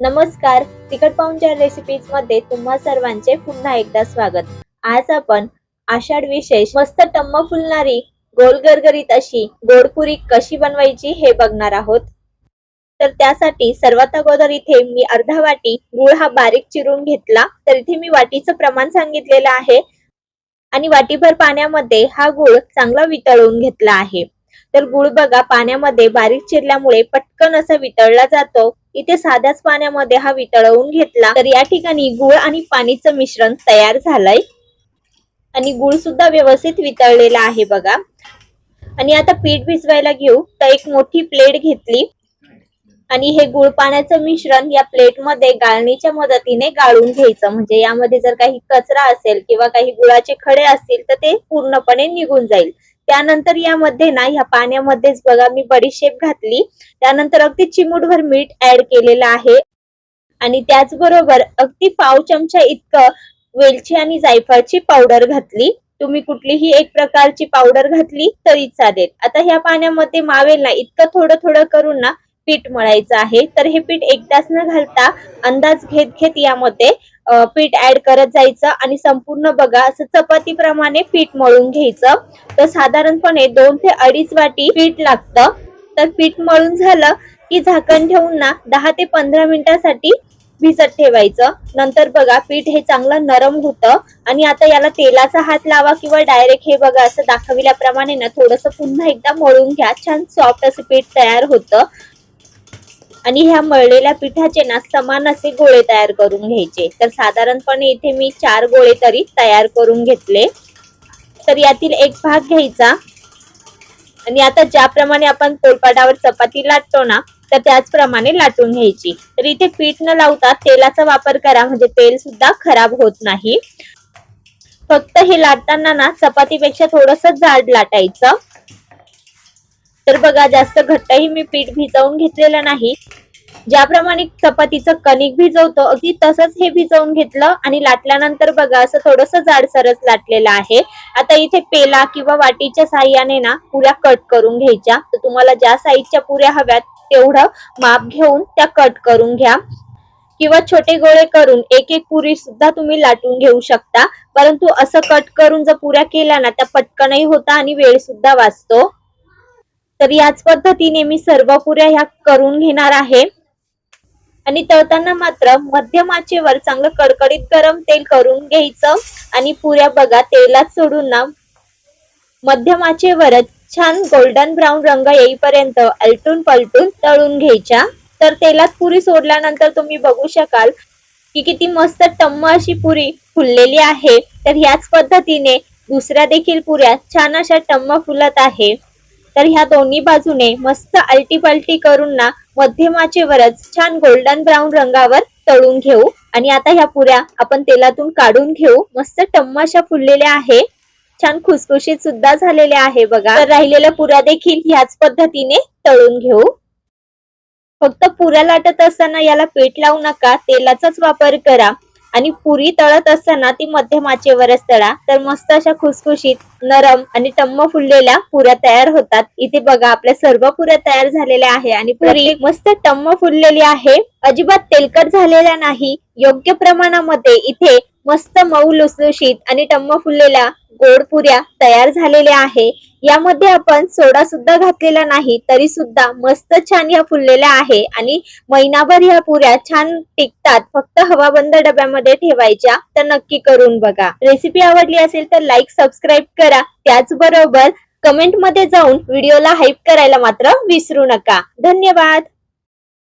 नमस्कार. तिखट पाहुणच्या रेसिपीजमध्ये तुम्हा सर्वांचे पुन्हा एकदा स्वागत. आज आपण आषाढ विशेष मस्त टम्म फुलणारी गोल गरगरीत अशी गोडपुरी कशी बनवायची हे बघणार आहोत. तर त्यासाठी सर्वात अगोदर इथे मी अर्धा वाटी गुळ हा बारीक चिरून घेतला. तर इथे मी वाटीचं प्रमाण सांगितलेलं आहे. आणि वाटीभर पाण्यामध्ये हा गुळ चांगला वितळून घेतला आहे. तर गुळ बघा पाण्यामध्ये बारीक चिरल्यामुळे पटकन असा वितळला जातो. इथे साध्याच पाण्यामध्ये हा वितळवून घेतला तर या ठिकाणी गुळ आणि पाणीचं मिश्रण तयार झालंय. आणि गुळ सुद्धा व्यवस्थित वितळलेला आहे बघा. आणि आता पीठ भिजवायला घेऊ. तर एक मोठी प्लेट घेतली. आणि हे गुळ पाण्याचं मिश्रण या प्लेटमध्ये गाळणीच्या मदतीने गाळून घ्यायचं. म्हणजे यामध्ये जर काही कचरा असेल किंवा काही गुळाचे खडे असतील तर ते पूर्णपणे निघून जाईल. त्यानंतर यामध्ये ना ह्या पाण्यामध्येच बघा मी बडीशेप घातली. त्यानंतर अगदी चिमूटभर मीठ ऍड केलेलं आहे. आणि त्याचबरोबर अगदी पाव चमचा इतकं वेलची आणि जायफळची पावडर घातली. तुम्ही कुठलीही एक प्रकारची पावडर घातली तरी चालेल. आता ह्या पाण्यामध्ये मावेल ना इतकं थोडं थोडं करून ना पीठ मळायचं आहे. तर हे पीठ एकदाच न घालता अंदाज घेत घेत यामध्ये पीठ ऍड करत जायचं आणि संपूर्ण बघा असं चपातीप्रमाणे पीठ मळून घ्यायचं. तर साधारणपणे दोन ते अडीच वाटी पीठ लागतं. तर पीठ मळून झालं की झाकण ठेवून ना दहा ते पंधरा मिनिटासाठी भिजत ठेवायचं. नंतर बघा पीठ हे चांगलं नरम होतं आणि आता याला तेलाचा हात लावा किंवा डायरेक्ट हे बघा असं दाखविल्याप्रमाणे ना थोडस पुन्हा एकदा मळून घ्या. छान सॉफ्ट असं पीठ तयार होतं. आणि ह्या मळलेल्या पिठाचे ना समान असे गोळे तयार करून घ्यायचे. तर साधारणपणे इथे मी चार गोळे तरी तयार करून घेतले. तर यातील एक भाग घ्यायचा. आणि आता ज्याप्रमाणे आपण पोलपाटावर चपाती लाटतो ना तर त्याचप्रमाणे लाटून घ्यायची. तर इथे पीठ न लावता तेलाचा वापर करा म्हणजे तेल सुद्धा खराब होत नाही. फक्त हे लाटताना ना चपातीपेक्षा थोडस जाड लाटायचं. तर बघा जास्त घट्टही मी पीठ भिजवून घेतलेलं नाही. ज्याप्रमाणे चपातीचं कणिक भिजवतो अगदी तसंच हे भिजवून घेतलं आणि लाटल्यानंतर बघा असं थोडस जाडसरच लाटलेलं आहे. आता इथे पेला किंवा वाटीच्या साह्याने ना पुऱ्या कट करून घ्यायच्या. तर तुम्हाला ज्या साईजच्या पुऱ्या हव्यात तेवढं माप घेऊन त्या कट करून घ्या. किंवा छोटे गोळे करून एक एक पुरी सुद्धा तुम्ही लाटून घेऊ शकता. परंतु असं कट करून जर पुऱ्या केल्या ना त्या पटकनही होता आणि वेळ सुद्धा वाचतो. तर याच पद्धतीने मी सर्व पुऱ्या ह्या करून घेणार आहे. आणि तळताना मात्र मध्यम आचेवर चांगलं कडकडीत गरम तेल करून घ्यायचं आणि पुऱ्या बघा तेलात सोडून ना. मध्यम आचेवरच छान गोल्डन ब्राऊन रंग येईपर्यंत अलटून पलटून तळून घ्यायच्या. तर तेलात पुरी सोडल्यानंतर तुम्ही बघू शकाल की किती मस्त टम्म अशी पुरी फुललेली आहे. तर ह्याच पद्धतीने दुसऱ्या देखील पुऱ्या छान अशा टम्म फुलत आहे. तर ह्या दोन्ही बाजूने मस्त अलटी पलटी करून ना मध्यमाचे वरच छान गोल्डन ब्राऊन रंगावर तळून घेऊ. आणि आता ह्या पुऱ्या आपण तेलातून काढून घेऊ. मस्त टम्माशा फुललेल्या आहे. छान खुसखुशीत सुद्धा झालेल्या आहे बघा. तर राहिलेल्या पुऱ्या देखील ह्याच पद्धतीने तळून घेऊ. फक्त पुऱ्या लाटत असताना याला पीठ लावू नका. तेलाचाच वापर करा. आणि पुरी तळत असताना ती मध्यम आचेवरच तळा तर मस्त अशा खुसखुशीत नरम आणि टम्म फुललेल्या पुऱ्या तयार होतात. इथे बघा आपल्या सर्व पुऱ्या तयार झालेल्या आहे आणि पुरी मस्त टम्म फुललेली आहे. अजिबात तेलकट झालेल्या नाही. योग्य प्रमाणामध्ये इथे मस्त मऊ लुसलुशीत आणि टम्म फुललेल्या गोड पुऱ्या तयार झालेल्या आहे. यामध्ये आपण सोडा सुद्धा घातलेला नाही तरी सुद्धा मस्त छान ह्या फुललेल्या आहे आणि महिनाभर ह्या पुऱ्या छान टिकतात. फक्त हवाबंद डब्यामध्ये ठेवायच्या तर नक्की करून बघा. रेसिपी आवडली असेल तर लाईक सबस्क्राईब करा. त्याचबरोबर कमेंटमध्ये जाऊन व्हिडिओला हाईप करायला मात्र विसरू नका. धन्यवाद!